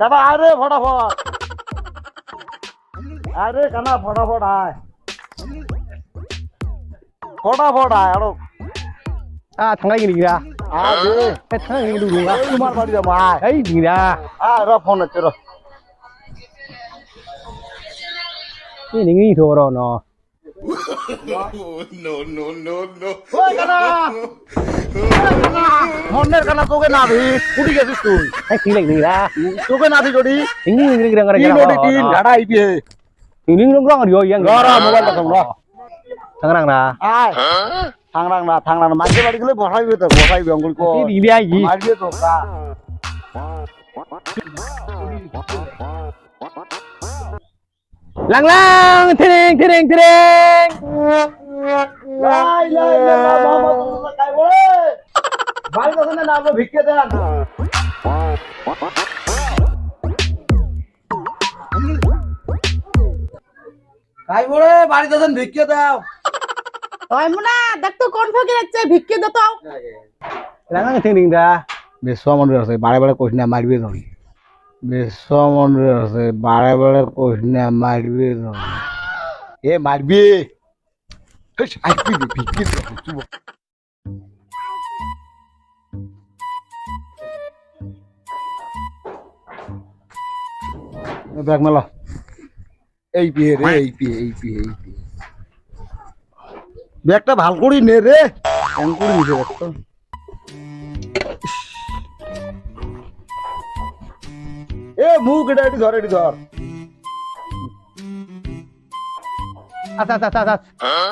কানা আরে ফটাফট আরে কানা ফটাফট আয় ফটাফট আয় আরও আ থাঙ্গাই গিরা আরে এ থাঙ্গাই গিরা দুঙ্গা তোমার বাড়ি যাব আয় এই গিরা আয় র ফোন হচ্ছে র এই থোরো ওই কানা! তোকে না ভি কুড়ি গেছিস তুই। এই কি লাগি গিরা তোকে না ভি জড়ি নিঙ্গি নিঙ্গি গিরা তিন ওটি তিন গাড়া আইপি নিঙ্গি রং রং রিও yang র র মোবাইল দেখাম র। থাঙ্গাং না আয়। থাংরাং না থাংরাং না মাঝে বাড়ি গেলে বসাইবে তো বসাইবে অঙ্গুল কো। এই দিলিয়া ই মারবে তো কা lang lang tereng tereng tereng লাই লাই লাই মোহাম্মদ কাই বলে বাড়ি তো না আমরা ভিক্ষে দেন কাই বলে মুনা কোন ফকির আছে বারে বারে কইস না মারবে বিশ্ব মন্দির আছে বারে বারে কইস না এ মারবে। এ ব্যাগ মেলা এই পিয়ে রে এই পিয়ে এই পিয়ে এই পিয়ে ব্যাগটা ভালো করি নে রে। এম করি নিছে ব্যাগটা এ মুখ এটা এটি ধর এটি ধর। Atas আচ্ছা আচ্ছা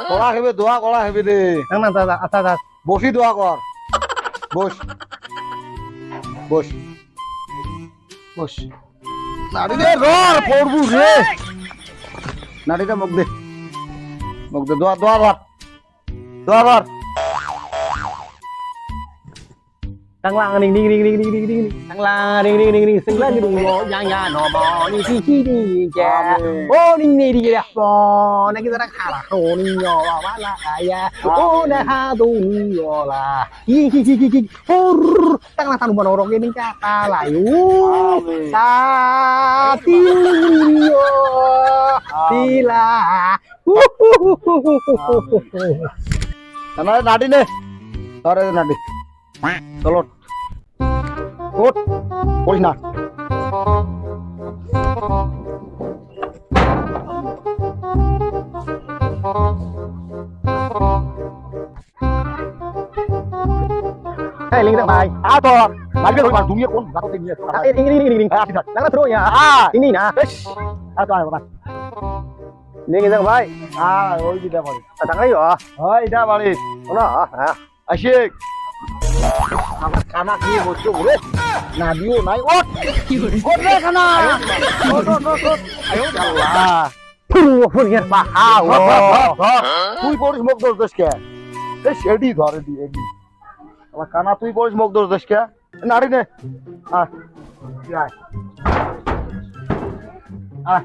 কলা হেবে দোয়া কড়া হেবে দে। না না আচ্ছা আচ্ছা atas বসি দোয়া কর। বস। বস। বস। নাড়ি দে রর পড়বু রে। নাড়িটা মুখ দে। মুখ দে দোয়া দোয়া ধর। দোয়া Ntarin, nanti deh. চলো ওঠ পড়িস না da bai আ ধর মারবে ধর তুমি কোন জায়গাতে নিয়ে eh ning ning ning ning lang la terus ya আ ini na আ তো আয় বাবা bai আ ওই বাড়ি হয় এটা বাড়ি আশিক কানা খেয়ে বসছো বলে না নাই রে আল্লাহ. ধর। তুই পড়িস মুখ দোষ দেশ কে? এই সেডি ধরে দি এডি। আমার কানা তুই পড়িস মুখ দোষ দেশ কে? নাড়ি নে। আয়। আয়। আয়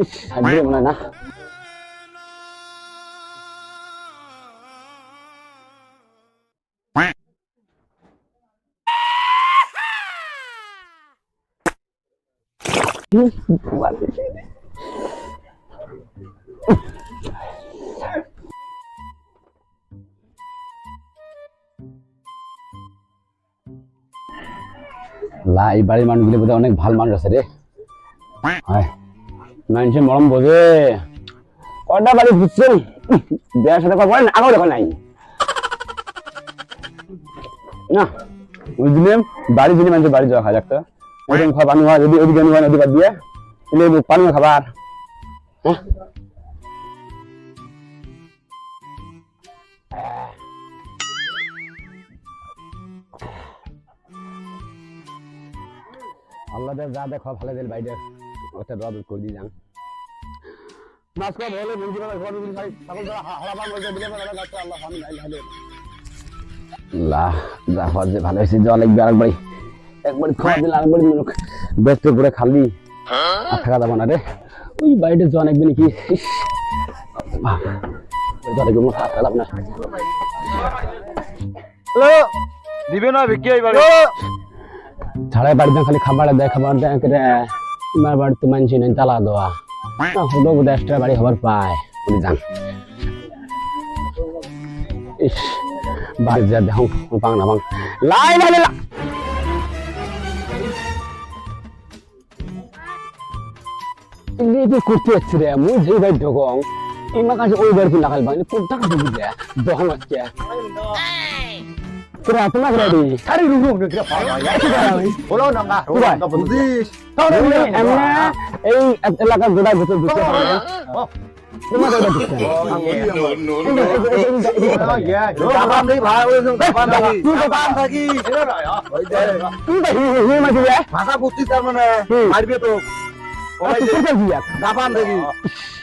Hadir mana na? লা এই বাড়ির মানুষগুলি বোধহয় অনেক ভালো মানুষ আছে রে হায়, মানুষের মরম বোঝে। কটা বাড়ি বুঝছেন বিয়ের সাথে কথা বলেন আগেও দেখো নাই। না, বুঝলেন? বাড়ি যদি মানুষের বাড়ি যাওয়া খাওয়া যাকতো ওইরকম খাওয়া পানি আল্লাহ যা দেখো ভালো দিল বাইরে ওটা দোয়া করে মাছ কম হলে ঘর বাং বলতে দিলে গাছ আল্লাহ আমি নাই যা হওয়ার যে ভালো হয়েছে জল একবার আরেকবারই একবার খাওয়া দিলে আরেকবার মুখ ব্যস্ত করে খালি। আর থাকা যাব না রে। ওই বাড়িতে জন একদিন কি জলে হাত না। হ্যালো? দিবে না বিক্রি ছাড়াই বাড়িতে খালি খাবার দেয় খাবার দেয় তোমার বাড়িতে মানছি নেই তালা দেওয়া। হলো বোধ এক্সট্রা বাড়ি খবর পায় উনি যান। বাড়ি যা দেখো পাং না পাং লাই লাই লাই এই কাছে ওই বাড়ি লাগাল ভাই কোন টাকা দিবি রে দহং আজকে তোরা তোমাকে রেডি আরে রুম রুম কিরা পাওয়া যায় বলো না না কোথায়? বুঝিস এমনি এই এলাকার গোড়ায় ভেতর ঢুকতে পারে না। তোমাদের এটা ঢুকতে হবে। জাপান থেকে ভাড়া করেছেন জাপান থাকি জাপান থাকি তুই তো হি- হি- হি মারবি রে। ভাষা বুঝছিস তার মানে মারবে তো আর তুই কোথায় গিয়ে আছিস? জাপান থেকে জাপান থেকে ভাড়া করে তো মারবে তো আমার এমনি এই দেশের ভাত নাই কদিন দিয়ে যুক্তি করুন কত এই যে প্রচুর জামান দিয়ে ফেলে তুমি মারবে তুই আর কত মারবে মারবে কত ওই ভারতীয় তো কথা কথা হবে না।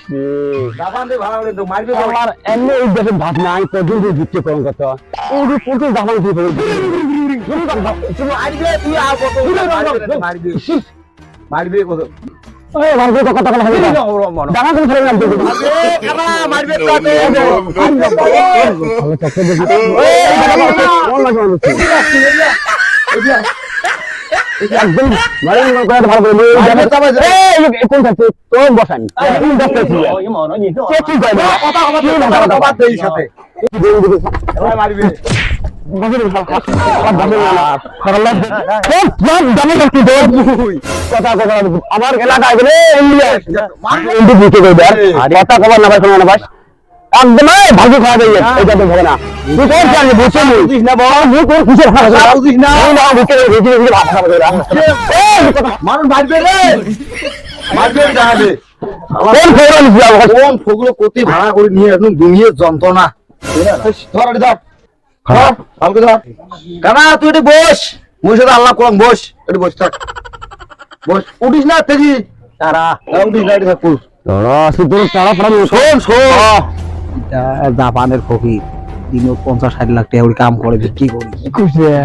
জামা করে ফেলে নাম দেবো। মারবে তাতে ভালো চক্কর দেখি। এই, কেমন লাগে মানুষ? একদম বাড়ির লোক করে ভালো করে বলে, মারবে জামা- চাপা যায়। এই, এই, কোন থাকছে? তোর বসান। তুমি দেখতে ছিল। কে কি কয় না? কথা কথা কি কথা কথা কথা দেই সাথে মারবে আর বাহিরে ভালো। সরলা। এই, সব জামা কাপড় দে। কথা কথা আমার এলাকায় গেলে ইন্ডিয়া। ইন্ডি দিতে কই দেয় কথা কবার না শোনা না একদম এই ভাগ্য খাওয়া যায় এটা তো হবে না। তুই কোন জানি বুঝছিস বুঝিস না বল। তুই কোন কিসের খাওয়া যায় বুঝিস না। না বুঝতে বুঝতে বুঝতে ভাত খাওয়া যায় মানুষ মারবে রে। মারবে জানাবে কোন খবর নিছি কোন ফগুলো কোটি ভাড়া করে নিয়ে দুনিয়ে যন্ত্রণা। ধর ধর। ধর ভালকে ধর। কানা তুই এটি বস। মুই সাথে আল্লাহ করলাম বস। এটি বস থাক। বস। উঠিস না তেজি তারা উঠিস না এটি তোর শোন শোন। জাপানের ফকির দিনে পঞ্চাশ ষাট লাখ টাকা কাম করে বিক্রি করি।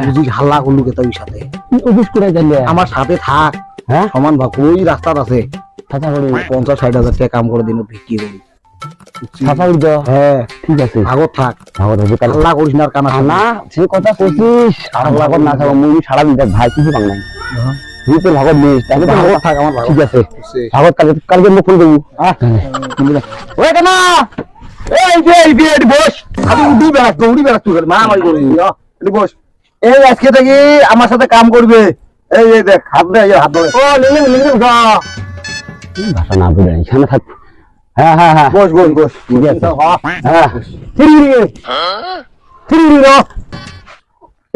বুঝি হাল্লা করলু কে তোর সাথে। অফিস করে যাইলে আমার সাথে থাক। হ্যাঁ? সমান ভাগ ওই রাস্তার আছে। পঞ্চাশ ষাট হাজার টাকা কাম করে দিনে বিক্রি করি। হ্যাঁ। ঠিক আছে। ভাগত থাক। করিস না আর কানা না সে কথা কইছিস। আর ভাগত না থাকো মুই সারা দিন ভাই কিছু পাং নাই। তুই তোর ভাগত নিস তাহলে ভাগত থাক আমার ঠিক আছে। ভাগত কালকে কালকে মুখ দেবো ওই কেনা! এই যে এই যে এটি বস। আমি উঠি বেড়াস উঠি বেড়াস মারামারি করবি এটি বস। এই আজকে থেকে আমার সাথে কাম করবে। এই এই দেখ হাত দে হাত ধরে। ও লিলি লিলি ভাষা না বুঝে এখানে থাক। হ্যাঁ হ্যাঁ হ্যাঁ। বস বস বস। ঠিক আছে। হ্যাঁ। ঠিক ঠিক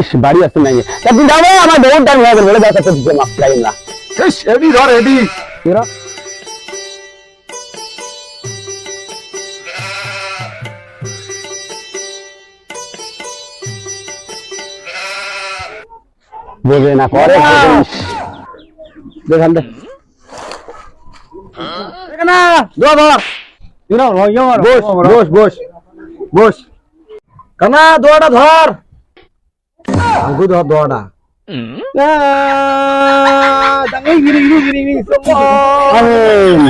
ইস বাড়ি আসতে নাই। তা তুই যাবে আমার বহুত টাইম হয়ে গেল বলে দেখা তো দিতে মাফ না। ইস, এডি ধর এডি এরা বোঝে না করে দেখান দে। ধর ধর বস বস বস বস। কানা দোয়াটা ধর। আঙ্কু ধর দোয়াটা। আমিন।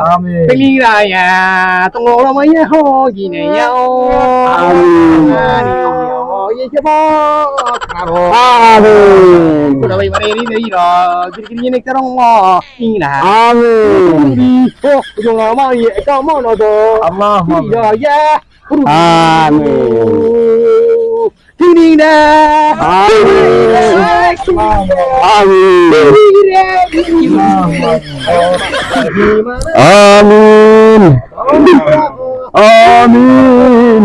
아 멘. 빌리라야 동로마야 호기네 야 오. 아 멘. 아리오 예제보 가 로. 아 멘. 그러나 이번에는 이리로 길길이 내처럼 뭐 이 나. 아 멘. 이포 동로마야 까마노 도. 아 마. 야 야. 아 멘. আমিন আমিন আমিন আমিন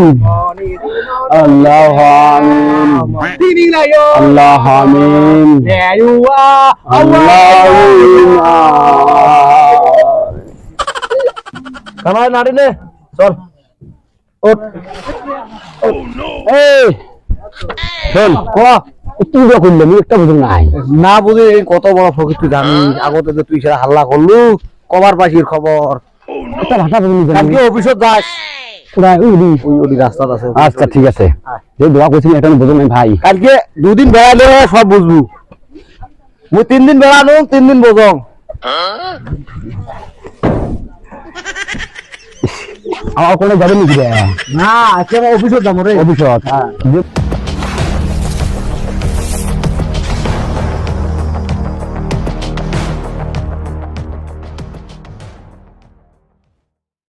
আল্লাহ আমিন lah yo. আল্লাহ আমিন. আল্লাহ কানা নাড়ি নে চল ওঠ এই শোন ক কি দোয়া করলে আমি একটা বুঝুন নাই না বুঝে এই কত বড় ফকির তুই জানিস আগতে যে তুই সেটা হাল্লা করলু কবার পাশির খবর? একটা ভাষা বুঝুন কালকে অফিসত যাস। কোথায় উড়ি ওই ওই রাস্তাত আছে। আচ্ছা ঠিক আছে। যে দোয়া করছি এটা বুঝুন ভাই। কালকে দুদিন বেড়ালে সব বুঝবু। মুই তিন দিন বেড়ানো তিন দিন বোঝং আমার কোনো যাবে নাকি না আজকে আমার অফিসত যাব রে। অফিসত?